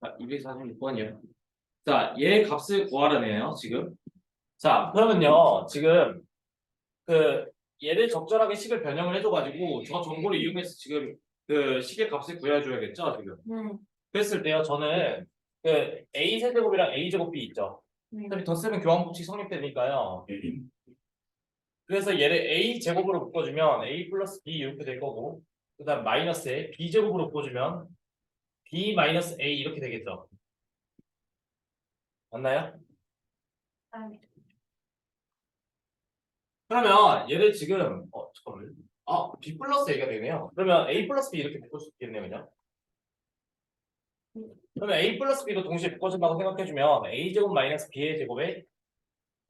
자, 246번이요. 자, 얘 값을 구하라네요, 지금. 자, 그러면요, 지금 그 얘를 적절하게 식을 변형을 해줘가지고 저 정보를 이용해서 지금 그 식의 값을 구해줘야겠죠, 지금. 네. 그랬을 때요, 저는 그 a 세제곱이랑 a 제곱 b 있죠. 네. 어차피 덧쓰면 교환 법칙 성립되니까요. 그래서 얘를 a 제곱으로 묶어주면 a 플러스 b 이렇게 될 거고, 그 다음 마이너스에 b 제곱으로 묶어주면 b 마이너스 a 이렇게 되겠죠. 맞나요? 아, 그러면 얘를 지금 어 잠깐만 아 b 플러스 a가 되네요. 그러면 a 플러스 b 이렇게 묶을 수 있겠네요, 그냥. 그러면 a 플러스 b도 동시에 묶어준다고 생각해주면 a 제곱 마이너스 b의 제곱에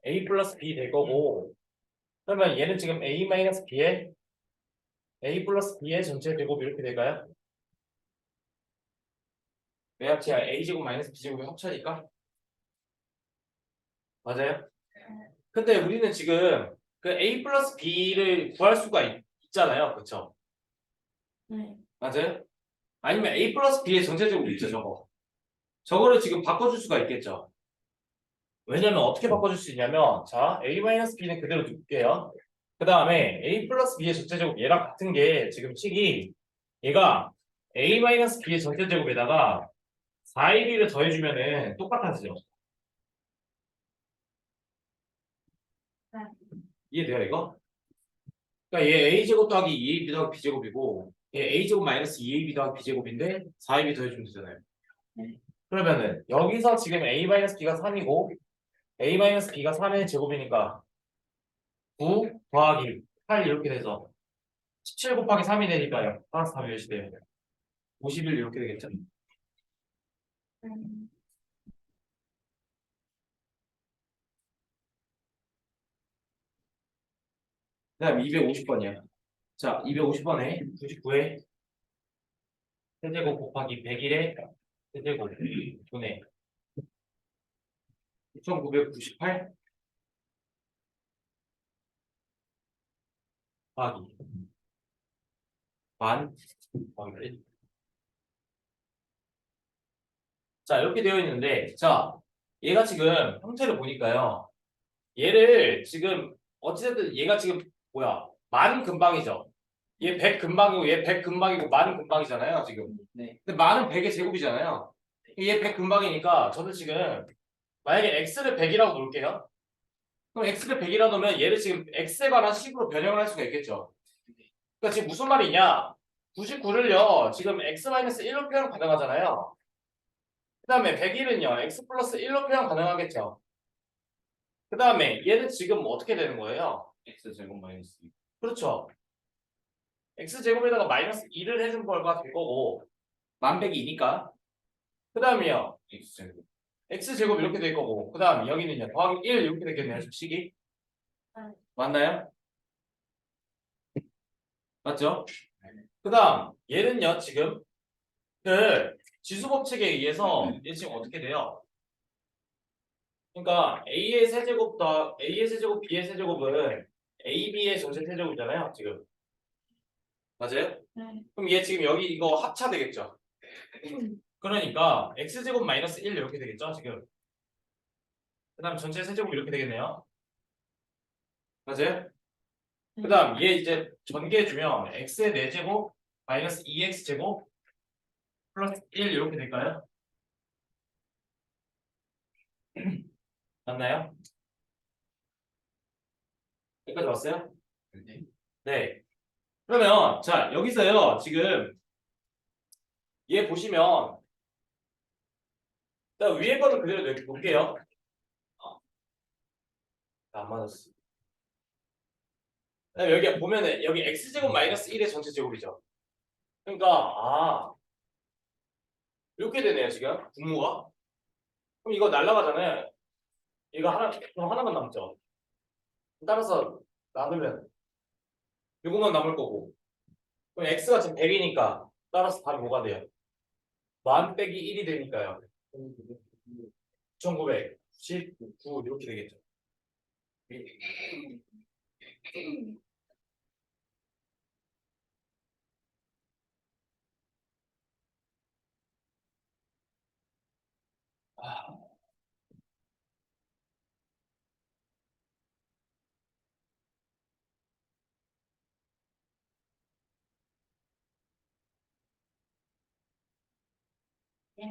a 플러스 b 될 거고 그러면 얘는 지금 a 마이너스 b에 a 플러스 b의 전체 제곱 이렇게 될까요? 왜 합치야? a 제곱 마이너스 b 제곱이 합쳐니까 맞아요? 근데 우리는 지금 그 a 플러스 b를 구할 수가 있, 있잖아요, 그렇죠? 네. 맞아요? 아니면 a 플러스 b의 전체적으로 있죠, 저거. 저거를 지금 바꿔줄 수가 있겠죠. 왜냐면 어떻게 바꿔줄 수 있냐면, 자, a 마이너스 b는 그대로 둘게요. 그 다음에 a 플러스 b의 전체제곱 얘랑 같은 게 지금 식이 얘가 a 마이너스 b의 전체제곱에다가 4ab를 더해주면은 똑같아지죠. 네. 이해돼요, 이거? 그러니까 얘 a제곱 더하기 2ab 더하기 b제곱이고 얘 a제곱 마이너스 2ab 더하기 b제곱인데 4ab 더해주면 되잖아요. 네. 그러면은 여기서 지금 a 마이너스 b가 3이고 a 마이너스 b가 3의 제곱이니까 9 더하기 8 이렇게 돼서 17 곱하기 3이 되니까요. 플러스 3이 몇이 돼요? 51 이렇게 되겠죠? 음, 그 다음 250번이야. 자, 250번에 99에 세제곱 곱하기 101에 세제곱 분의 6998 더하기 만 더하기 1. 자, 이렇게 되어 있는데 자, 얘가 지금 형태를 보니까요. 얘를 지금 어찌됐든 얘가 지금 뭐야? 만 근방이죠. 얘 100 근방이고 얘 100 근방이고 만 근방이잖아요, 지금. 네. 근데 만은 100의 제곱이잖아요. 얘 100 근방이니까 저는 지금 만약에 x를 100이라고 놓을게요. 그럼 x를 100이라고 놓으면 얘를 지금 x에 관한 식으로 변형을 할 수가 있겠죠. 그러니까 지금 무슨 말이냐? 99를요. 지금 x-1로 표현 가능하잖아요. 그 다음에 101은요. x 플러스 1로 표현 가능하겠죠. 그 다음에 얘는 지금 뭐 어떻게 되는 거예요? x 제곱 마이너스 그렇죠. x제곱에다가 마이너스 2를 해준 결과 될 거고 만백이니까 그 다음이요. x 제곱 x제곱 이렇게 될 거고 그 다음 여기는요. 더하기 1 이렇게 되겠네요. 식이 네. 맞나요? 맞죠? 그 다음 얘는요. 지금 그 지수 법칙에 의해서 얘 지금 어떻게 돼요? 그러니까 a의 세제곱 더 a의 세제곱 b의 세제곱은 ab의 전체 세제곱이잖아요. 지금 맞아요? 네. 그럼 얘 지금 여기 이거 합차 되겠죠? 그러니까 x제곱 마이너스 1 이렇게 되겠죠? 지금 그 다음 전체 세제곱 이렇게 되겠네요 맞아요? 그 다음 얘 이제 전개해주면 x의 4제곱 마이너스 2x제곱 플러스 1 이렇게 될까요? 맞나요? 여기까지 왔어요? 네. 네. 그러면 자 여기서요 지금 얘 보시면 일단 위에 거는 그대로 이렇게 볼게요. 어. 안 맞았어. 여기 보면은 여기 x 제곱 마이너스 1의 전체 제곱이죠. 그러니까 아 이렇게 되네요 지금 분모가. 그럼 이거 날라가잖아요. 이거 하나 하나만 남죠. 따라서 나누면 요거만 남을 거고 그럼 x가 지금 100이니까 따라서 답이 뭐가 돼요? 만 빼기 1이 되니까요 1999 이렇게 되겠죠 네.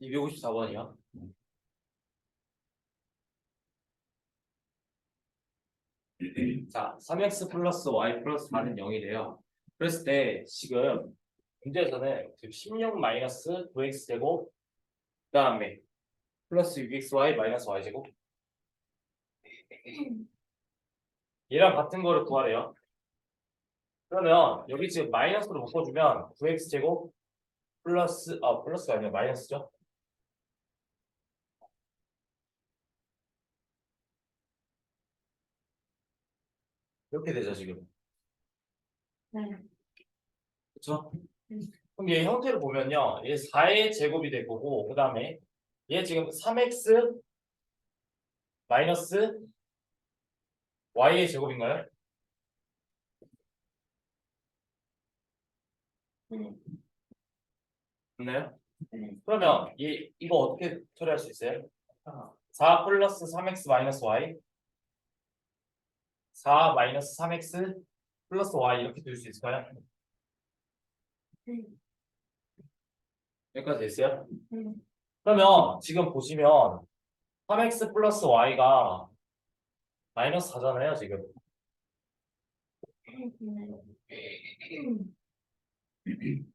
이백오십사 번이요 자, 3x 플러스 y 플러스 4는 0이래요. 그랬을 때 지금 문제에서는 지금 16 마이너스 9x 제곱 그 다음에 플러스 6xy 마이너스 y 제곱 얘랑 같은 거를 구하래요. 그러면 여기 지금 마이너스로 묶어주면 9x 제곱 플러스 아 플러스가 아니라 마이너스죠. 이렇게 되죠 지금. 네. 그렇죠? 음. 그럼 얘 형태를 보면요. 얘 4의 제곱이 될 거고 그 다음에 얘 지금 3x 마이너스 y의 제곱인가요? 네. 맞나요? 네. 그러면 얘 이거 어떻게 처리할 수 있어요? 4 플러스 3x 마이너스 y 4 마이너스 3x 플러스 y 이렇게 둘수 있을까요? 네. 여기까지 됐어요? 네. 그러면 지금 보시면 3x 플러스 y가 마이너스 4잖아요 지금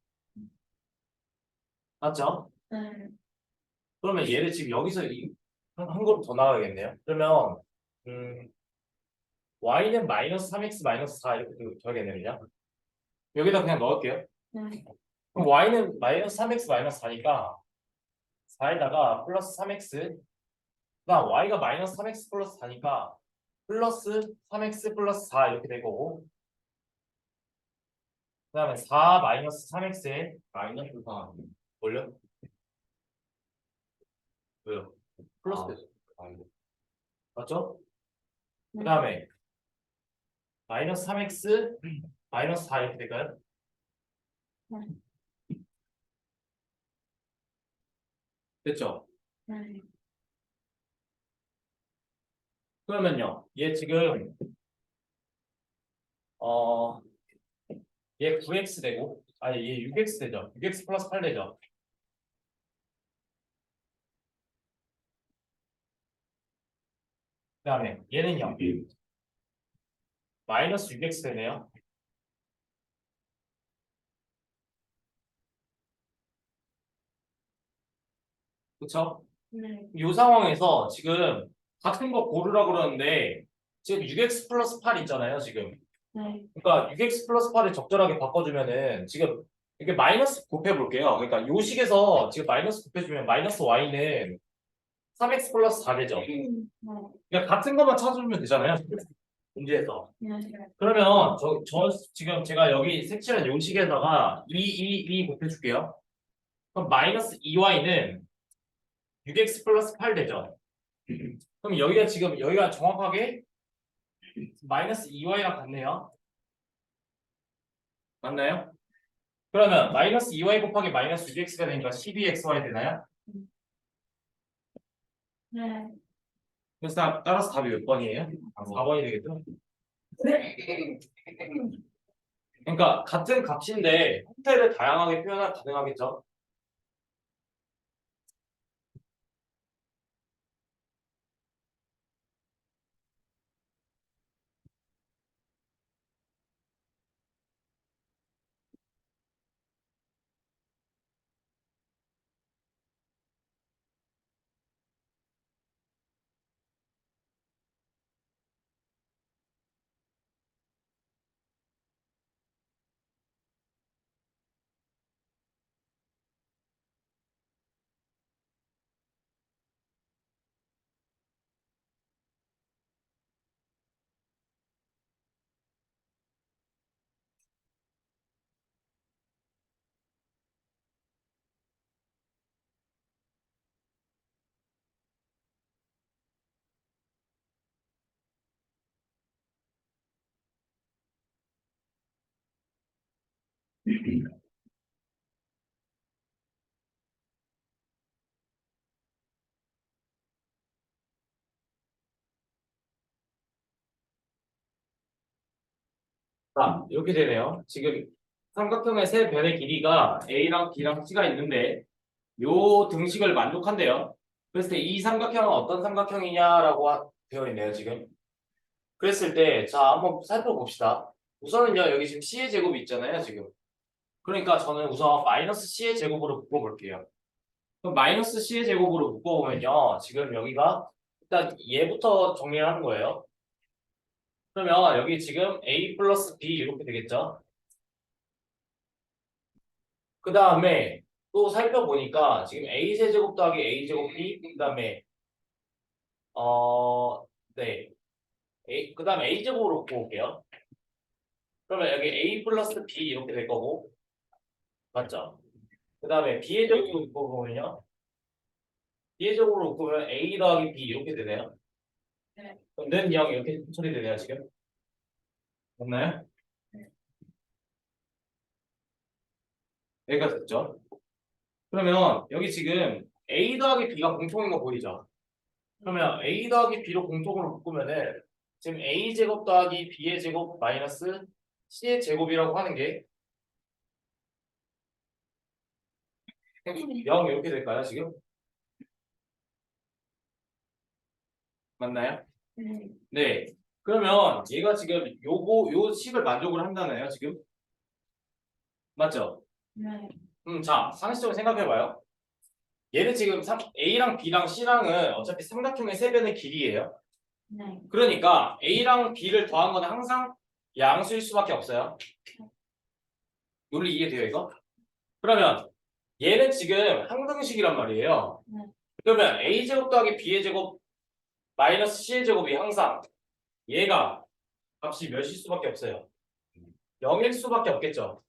맞죠? 네. 그러면 얘를 지금 여기서 이, 한, 한 걸음 더 나가야겠네요 그러면 음, y는 마이너스 3x 마이너스 4 이렇게 줘야겠네요 여기다 그냥 넣을게요 네. 그럼 y는 마이너스 3x 마이너스 4니까 4에다가 플러스 3x 그다음 y가 마이너스 3x 플러스 4니까 플러스 3x 플러스 4 이렇게 될 거고 그 다음에 4 마이너스 3x에 마이너스 4 뭘요? 왜요? 플러스 되죠 맞죠? 그 다음에 마이너스 3x 마이너스 4 이렇게 될까요? 됐죠? 네. 그러면요, 얘 지금 어, 얘 9x 되고, 아니 얘 6x 되죠? 6x 플러스 8 되죠? 그 다음에 얘는요, 마이너스 6x 되네요. 그쵸? 네. 이 상황에서 지금 같은 거 고르라고 그러는데 지금 6x 플러스 8 있잖아요, 지금. 네. 그러니까 6x 플러스 8을 적절하게 바꿔주면은 지금 이게 마이너스 곱해볼게요. 그러니까 요 식에서 지금 마이너스 곱해주면 마이너스 y는 3x 플러스 4 되죠. 네. 그러니까 같은 것만 찾아주면 되잖아요. 문제에서. 네. 그러면 저, 저 지금 제가 여기 색칠한 요 식에다가 2, 2, 2 곱해줄게요. 그럼 마이너스 2y는 6x 플러스 8 되죠. 그럼 여기가 지금 여기가 정확하게 마이너스 2y랑 같네요. 맞나요? 그러면 마이너스 2y 곱하기 마이너스 6x가 되니까 12xy 되나요? 네. 그래서 따- 따라서 답이 몇 번이에요? 4번이 되겠죠? 그러니까 같은 값인데 형태를 다양하게 표현할 가능하겠죠? 자, 이렇게 되네요. 지금 삼각형의 세 변의 길이가 A랑 B랑 C가 있는데 요 등식을 만족한대요. 그랬을 때 이 삼각형은 어떤 삼각형이냐라고 되어 있네요, 지금. 그랬을 때, 자, 한번 살펴봅시다. 우선은요, 여기 지금 C의 제곱이 있잖아요, 지금. 그러니까 저는 우선 마이너스 C의 제곱으로 묶어볼게요. 그럼 마이너스 C의 제곱으로 묶어보면요, 지금 여기가 일단 얘부터 정리를 하는 거예요. 그러면 여기 지금 A 플러스 B 이렇게 되겠죠? 그 다음에 또 살펴보니까 지금 A 세제곱 더하기 A 제곱 B 그 다음에 어, 네. A, 그 다음에 A 제곱으로 묶어볼게요. 그러면 여기 A 플러스 B 이렇게 될 거고 맞죠? 그 다음에 제곱으로 묶어보면요. 제곱으로 묶으면 A 더하기 B 이렇게 되네요. 네. 그럼 는 0 이렇게 처리되네요 지금. 맞나요? 여기가 됐죠? 그러면 여기 지금 A 더하기 B가 공통인 거 보이죠? 그러면 A 더하기 B로 공통으로 묶으면은 지금 A 제곱 더하기 B의 제곱 마이너스 C의 제곱이라고 하는 게 0 이렇게 될까요 지금? 맞나요? 네. 네. 그러면 얘가 지금 요거 요 식을 만족을 한다나요 지금? 맞죠? 네. 음, 자, 상식적으로 생각해봐요. 얘는 지금 삼- A랑 B랑 C랑은 어차피 삼각형의 세 변의 길이에요. 네. 그러니까 A랑 B를 더한 건 항상 양수일 수밖에 없어요. 논리 이해돼요, 이거? 그러면 얘는 지금 항등식이란 말이에요. 네. 그러면 A 제곱 더하기 B의 제곱 마이너스 C의 제곱이 항상 얘가 값이 몇일 수밖에 없어요. 0일 수밖에 없겠죠.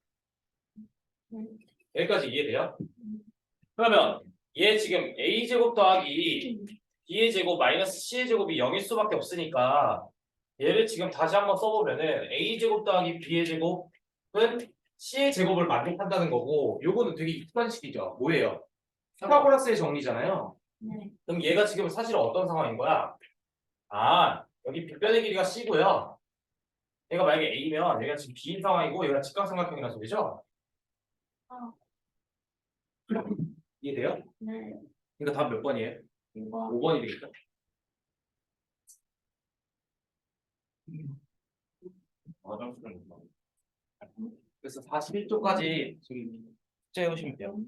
네. 여기까지 이해돼요? 그러면 얘 지금 A 제곱 더하기 B의 제곱 마이너스 C의 제곱이 0일 수밖에 없으니까 얘를 지금 다시 한번 써보면은 A 제곱 더하기 B의 제곱은 C의 제곱을 만족한다는 거고 요거는 되게 익숙한 식이죠. 뭐예요? 피타고라스의 정리잖아요. 네. 그럼 얘가 지금 사실 어떤 상황인 거야? 아 여기 빗변의 길이가 C고요. 얘가 만약에 A면 얘가 지금 B인 상황이고 얘가 직각삼각형이라는 소리죠? 어. 이해돼요? 네. 그러니까 답 몇 번이에요? 이거 5번이 되겠죠? 그래서 41조까지 지금 숙제해 오시면 돼요.